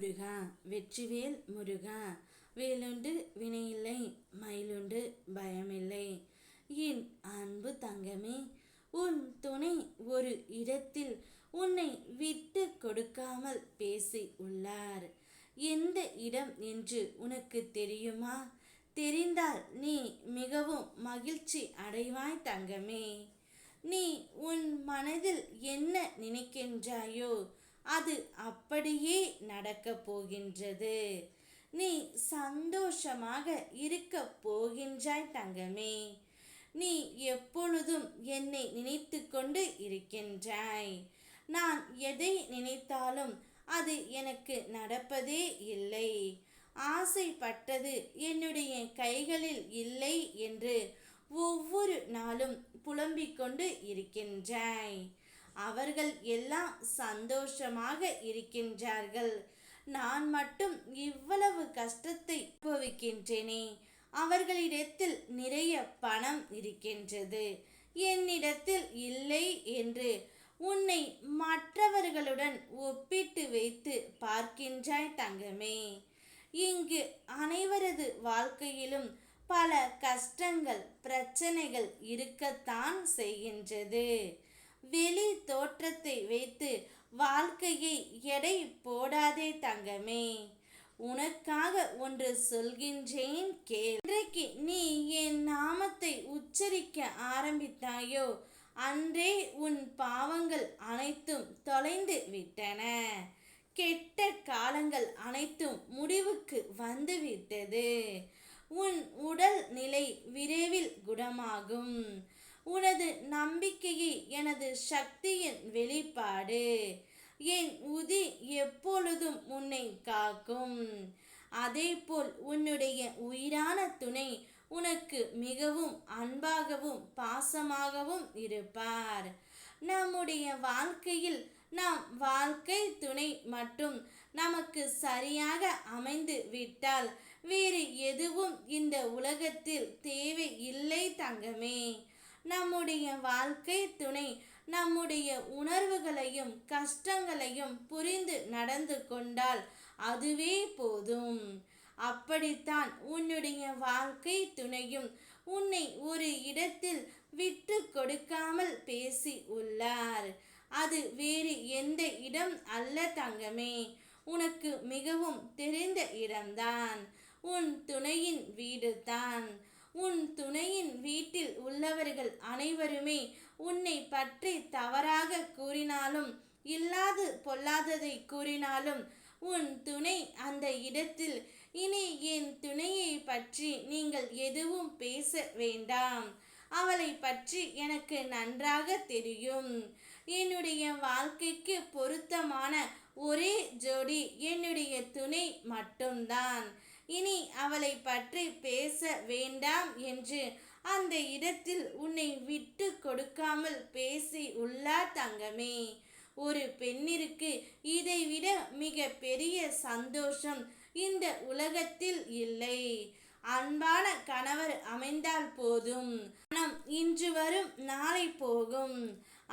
முருகா வெற்றிவேல் முருகா வேலுண்டு வினையில்லை மயிலுண்டு பயமில்லை. என் அன்பு தங்கமே உன் துணை ஒரு இடத்தில் உன்னை விட்டு கொடுக்காமல் பேசி உள்ளார். எந்த இடம் என்று உனக்கு தெரியுமா? தெரிந்தால் நீ மிகவும் மகிழ்ச்சி அடைவாய் தங்கமே. நீ உன் மனதில் என்ன நினைக்கின்றாயோ அது அப்படியே நடக்கப் போகின்றது. நீ சந்தோஷமாக இருக்க போகின்றாய் தங்கமே. நீ எப்பொழுதும் என்னை நினைத்து கொண்டு இருக்கின்றாய். நான் எதை நினைத்தாலும் அது எனக்கு நடப்பதே இல்லை. ஆசைப்பட்டது என்னுடைய கைகளில் இல்லை என்று ஒவ்வொரு நாளும் புலம்பிக் கொண்டு இருக்கின்றாய். அவர்கள் எல்லாம் சந்தோஷமாக இருக்கின்றார்கள். நான் மட்டும் இவ்வளவு கஷ்டத்தை அனுபவிக்கின்றேனே. அவர்களிடத்தில் நிறைய பணம் இருக்கின்றது. என்னிடத்தில் இல்லை என்று உன்னை மற்றவர்களுடன் ஒப்பிட்டு வைத்து பார்க்கின்றாய் தங்கமே. இங்கு அனைவரது வாழ்க்கையிலும் பல கஷ்டங்கள் பிரச்சனைகள் இருக்கத்தான் செய்கின்றது. வெளி தோற்றத்தை வைத்து வாழ்க்கையை எடை போடாதே தங்கமே. உனக்காக ஒன்று சொல்கின்றேன் கேள். இன்றைக்கு நீ என் நாமத்தை உச்சரிக்க ஆரம்பித்தாயோ? அன்றே உன் பாவங்கள் அனைத்தும் தொலைந்து விட்டன. கெட்ட காலங்கள் அனைத்தும் முடிவுக்கு வந்துவிட்டது உன் உடல் நிலை விரைவில் குணமாகும். உனது நம்பிக்கையை எனது சக்தியின் வெளிப்பாடு. என் உதி எப்பொழுதும் உன்னை காக்கும். அதேபோல் உன்னுடைய உயிரான துணை உனக்கு மிகவும் அன்பாகவும் பாசமாகவும் இருப்பார். நம்முடைய வாழ்க்கையில் நாம் வாழ்க்கை துணை மட்டும் நமக்கு சரியாக அமைந்து விட்டால் வேறு எதுவும் இந்த உலகத்தில் தேவை இல்லை தங்கமே. நம்முடைய வாழ்க்கை துணை நம்முடைய உணர்வுகளையும் கஷ்டங்களையும் புரிந்து நடந்து கொண்டால் அதுவே போதும். அப்படித்தான் உன்னுடைய வாழ்க்கை துணையும் உன்னை ஒரு இடத்தில் விட்டு கொடுக்காமல் பேசி உள்ளார். அது வேறு எந்த இடம் அல்ல தங்கமே. உனக்கு மிகவும் தெரிந்த இடம்தான். உன் துணையின் வீடு தான் உன் துணையின் வீட்டில் உள்ளவர்கள் அனைவருமே உன்னை பற்றி தவறாக கூறினாலும் இல்லாது பொல்லாததை கூறினாலும் உன் துணை அந்த இடத்தில் இனி என் துணையை பற்றி நீங்கள் எதுவும் பேச வேண்டாம். அவளை பற்றி எனக்கு நன்றாக தெரியும். என்னுடைய வாழ்க்கைக்கு பொருத்தமான ஒரே ஜோடி என்னுடைய துணை மட்டும்தான். இனி அவளை பற்றி பேச வேண்டாம் என்று அந்த இடத்தில் உன்னை விட்டு கொடுக்காமல் பேசி உள்ளார் தங்கமே. ஒரு பெண்ணிற்கு இதைவிட மிக பெரிய சந்தோஷம் இந்த உலகத்தில் இல்லை. அன்பான கணவர் அமைந்தால் போதும். மனம் இன்று வரும் நாளை போகும்.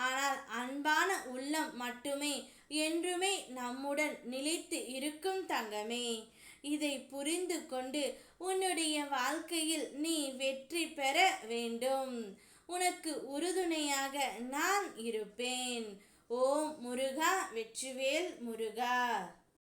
ஆனால் அன்பான உள்ளம் மட்டுமே என்றுமே நம்முடன் நிலைத்து இருக்கும் தங்கமே. இதை புரிந்து கொண்டு உன்னுடைய வாழ்க்கையில் நீ வெற்றி பெற வேண்டும். உனக்கு உறுதுணையாக நான் இருப்பேன். ஓம் முருகா வெற்றிவேல் முருகா.